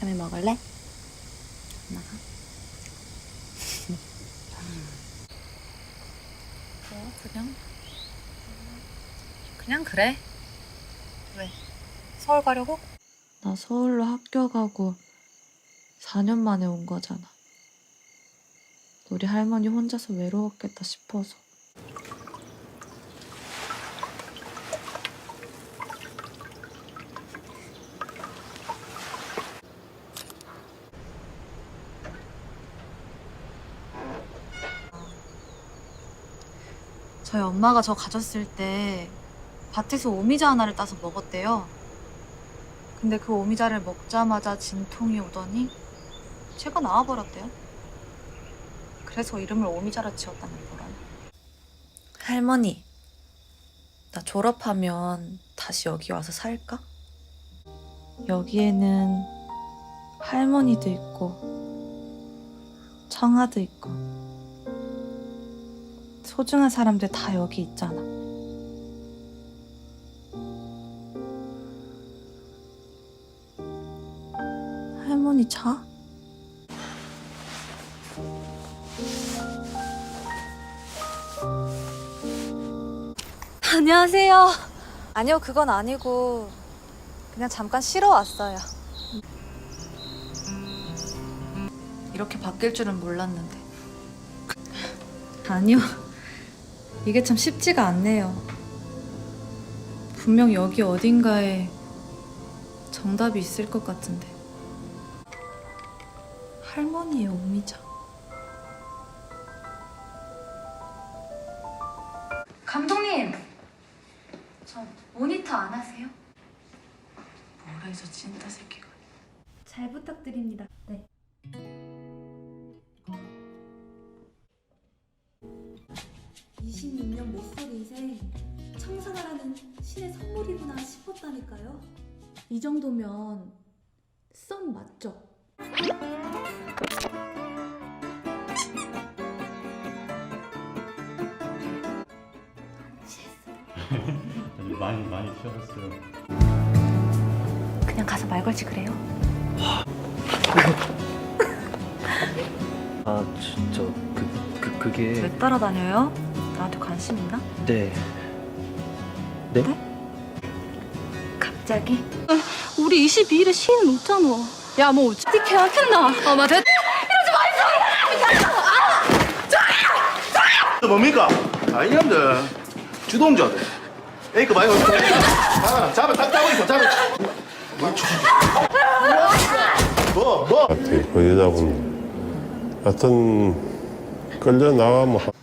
라면 먹을래? 나가. 뭐 어, 그냥 그냥 그래. 왜? 서울 가려고? 나 서울로 학교 가고 4년 만에 온 거잖아. 우리 할머니 혼자서 외로웠겠다 싶어서. 저희 엄마가 저 가졌을 때 밭에서 오미자 하나를 따서 먹었대요. 근데 그 오미자를 먹자마자 진통이 오더니 채가 나와버렸대요. 그래서 이름을 오미자라 지었다는 거라요. 할머니, 나 졸업하면 다시 여기 와서 살까? 여기에는 할머니도 있고, 청아도 있고, 소중한 사람들 다 여기 있잖아. 할머니 자? 안녕하세요. 아니요, 그건 아니고 그냥 잠깐 쉬러 왔어요. 이렇게 바뀔 줄은 몰랐는데. 아니요. 이게 참 쉽지가 않네요. 분명 여기 어딘가에 정답이 있을 것 같은데. 할머니의 오미자. 감독님, 저 모니터 안 하세요? 뭐라 해서 찐따 새끼가. 잘 부탁드립니다. 네. 신의 선물이구나 싶었다니까요 이 정도면 썸 맞죠? 많이 많이 쉬어졌어요. 그냥 가서 말 걸지 그래요. 아 진짜 그, 그 그게 왜 따라다녀요? 나한테 관심 있나? 네. 갑자기? 우리 22일에 시인 못잖아 야, 뭐 어떻게 계약했나? 어, 맞 됐. 뭡니까? 아 이놈들 주동자들 에이크 많이 올까? 잡아 잡아 딱 잡아 잡아 뭐 뭐? 같아. 그 여자분 하여튼 끌려 나가면